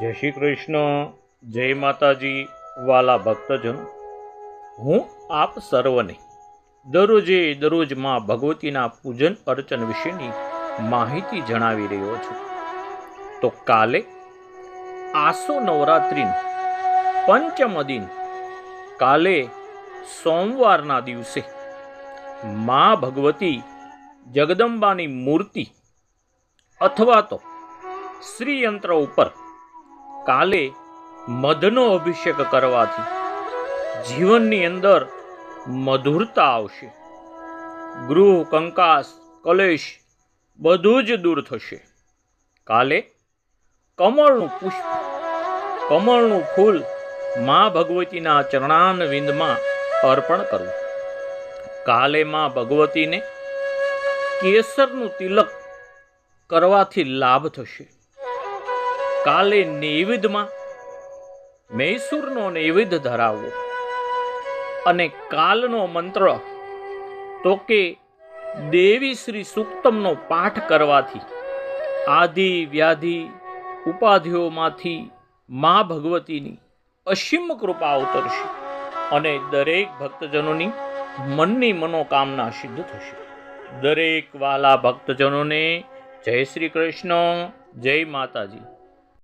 જય શ્રી કૃષ્ણ, જય માતાજી, વાલા ભક્તજનો. હું આપ સર્વને દરરોજે દરરોજમાં ભગવતીના પૂજન અર્ચન વિશેની માહિતી જણાવી રહ્યો છું. તો કાલે આસો નવરાત્રિનું પંચમ દિન, કાલે સોમવારના દિવસે મા ભગવતી જગદંબાની મૂર્તિ અથવા તો શ્રીયંત્ર ઉપર કાલે મધનો અભિષેક કરવાથી જીવનની અંદર મધુરતા આવશે. ગૃહ, કંકાસ, કલેશ બધું જ દૂર થશે. કાલે કમળનું પુષ્પ, કમળનું ફૂલ મા ભગવતીના ચરણાન વિંદમાં અર્પણ કરવું. કાલે મા ભગવતીને કેસરનું તિલક કરવાથી લાભ થશે. કાલે નૈવેદમાં મૈસૂરનો નૈવેદ્ય ધરાવવો અને કાલનો મંત્ર તો કે દેવી શ્રી સુક્તમનો પાઠ કરવાથી આદિ વ્યાધિ ઉપાધિઓમાંથી મા ભગવતીની અસીમ કૃપા અવતરશે અને દરેક ભક્તજનોની મનની મનોકામના સિદ્ધ થશે. દરેક વાલા ભક્તજનોને જય શ્રી કૃષ્ણ, જય માતાજી.